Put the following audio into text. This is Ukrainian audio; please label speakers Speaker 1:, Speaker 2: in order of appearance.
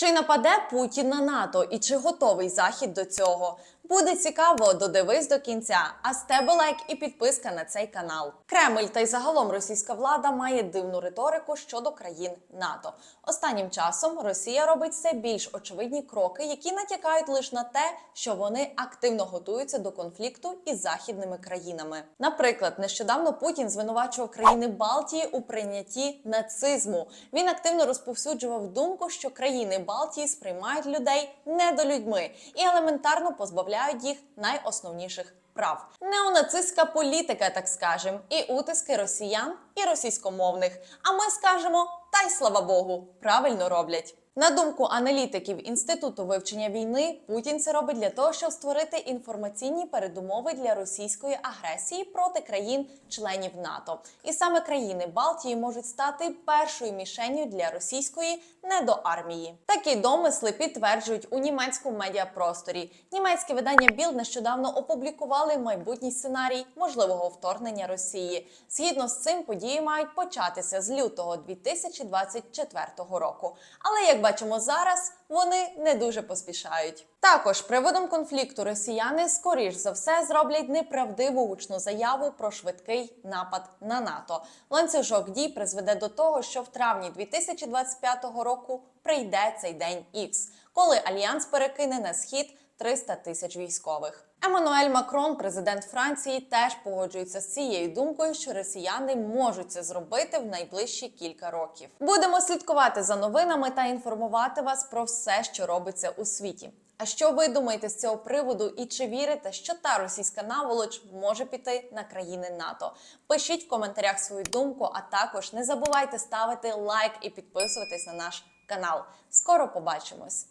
Speaker 1: Чи нападе Путін на НАТО і чи готовий Захід до цього? Буде цікаво, додивись до кінця. А з тебе лайк і підписка на цей канал. Кремль та й загалом російська влада має дивну риторику щодо країн НАТО. Останнім часом Росія робить все більш очевидні кроки, які натякають лише на те, що вони активно готуються до конфлікту із західними країнами. Наприклад, нещодавно Путін звинувачував країни Балтії у прийнятті нацизму. Він активно розповсюджував думку, що країни Балтії сприймають людей недолюдьми і елементарно позбавляють їх найосновніших прав. Неонацистська політика, так скажем, і утиски росіян і російськомовних. А ми скажемо, та й слава Богу, правильно роблять. На думку аналітиків інституту вивчення війни, Путін це робить для того, щоб створити інформаційні передумови для російської агресії проти країн-членів НАТО. І саме країни Балтії можуть стати першою мішенью для російської недоармії. Такі домисли підтверджують у німецькому медіапросторі. Німецьке видання Білд нещодавно опублікували майбутній сценарій можливого вторгнення Росії. Згідно з цим, події мають початися з лютого 2024 року. Але бачимо зараз, вони не дуже поспішають. Також приводом конфлікту росіяни скоріш за все зроблять неправдиву гучну заяву про швидкий напад на НАТО. Ланцюжок дій призведе до того, що в травні 2025 року прийде цей день Ікс, коли альянс перекине на схід 300 тисяч військових. Еммануель Макрон, президент Франції, теж погоджується з цією думкою, що росіяни можуть це зробити в найближчі кілька років. Будемо слідкувати за новинами та інформувати вас про все, що робиться у світі. А що ви думаєте з цього приводу? І чи вірите, що та російська наволоч може піти на країни НАТО? Пишіть в коментарях свою думку, а також не забувайте ставити лайк і підписуватись на наш канал. Скоро побачимось!